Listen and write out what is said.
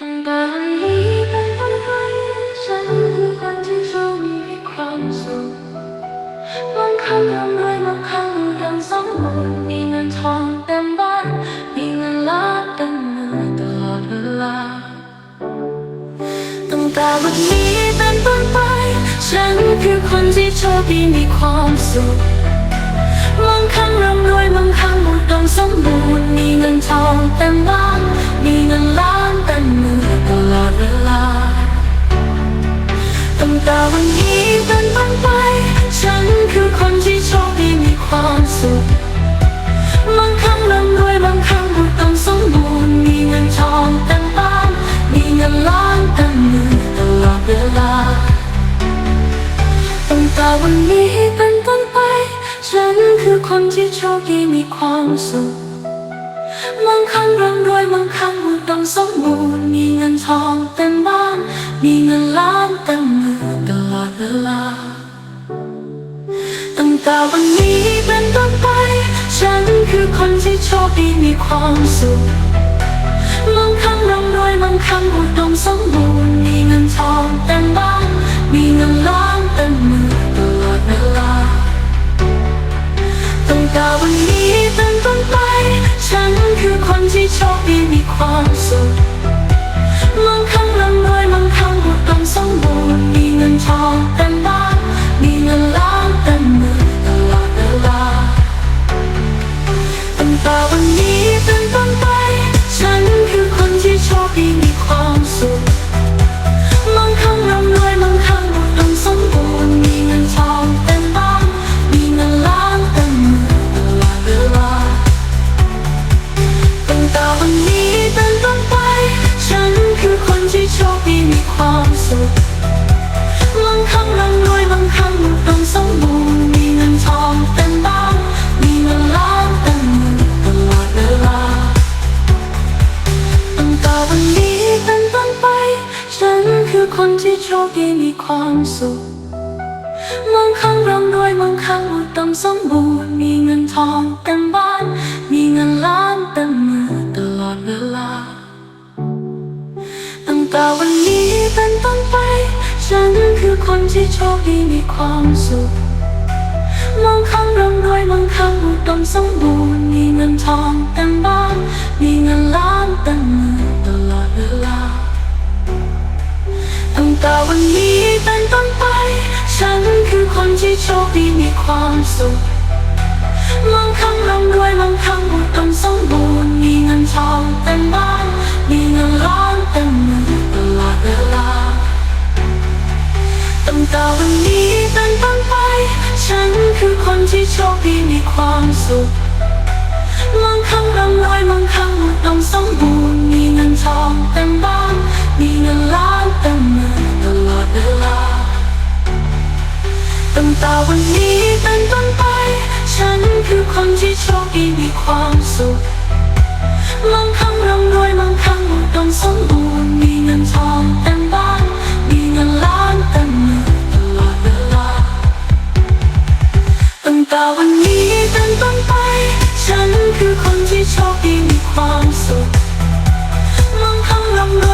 ตั้งแต่วันนี้เป็นต้นไป ฉันคือคนที่โชคดีมีความสุขบางครั้งร่ำรวยบางครั้งดังสมบูรณ์มีเงินทองเต็มบ้านมีเงินล้านเต็มมือตลอดเวลาตั้งแต่วันนี้เป็นต้นไปฉันคือคนที่โชคดีมีความสุขบางครั้งร่ำรวยบางคั่งอุดมสมบูรณ์มีเงินทองเต็มบ้านมีเงินล้าน วันนี้เป็นต้นไป ฉันคือคนที่โชคดีมีความสุขบางครั้งร่ำรวยบางครั้งอุดมสมบูรณ์มีเงินทองเต็มบ้าน มีเงินล้านเต็มมือตลอดเวลาตั้งแต่วันนี้เป็นต้นไป ฉันคือคนที่โชคดีมีความสุขบางครั้งร่ำรวยบางครั้งอุดมสมบูรณ์มีเงินทองเต็มบ้าน มีเงินล้านเต็ม ลา ตั้งแต่วันนี้เป็นต้นไป ฉันคือคนที่โชคดีมีความสุขบางครั้งร่ำรวยบางครั้งอุดมสมบูรณ์มีเงินทองเต็มบ้านมีเงินล้านเต็มมือตลอดเวลา ตั้งแต่วันนี้เป็นต้นไป ฉันคือคนที่โชคดีมีความสุข ที่โชคดีมีความสุขบางครั้งร่ำรวยบางครั้งอุดมสมบูรณ์มีเงินทองเต็มบ้าน มีเงินล้านเต็มมือตลอดเวลา ตั้งแต่วันนี้เป็นต้นไป ฉันคือคนที่โชคดีมีความสุขบางครั้งร่ำรวยบางครั้งอุดมสมบูรณ์มีเงินทองเต็มบ้าน มีเงินล้านเต็มมือตลอดเวลา วันนี้เป็นต้นไป ฉันคือคนที่โชคดีมีความสุขบางครั้งร่ำรวยบางครั้งอุดมสมบูรณ์มีเงินทองเต็มบ้านมีเงินล้านเต็มมือตลอดเวลาตั้งแต่วันนี้เป็นต้นไป ฉันคือคนที่โชคดีมีความสุขบางครั้งร่ำรวยบางครั้งอุดมสมบูรณ์มีเงินทองเต็มบ้าน แต่วันนี้เป็นต้นไป ฉันคือคนที่โชคดีมีความสุขบางครั้งร่ำรวยบางครั้งอุดงสมบูรณ์มีเงินทองเต็มบ้านมีเงินล้านเต็มมือตลอดเวลาตั้งแต่วันนี้เป็นต้นไป ฉันคือคนที่โชคดีมีความสุขบางครั้งร่ำรวย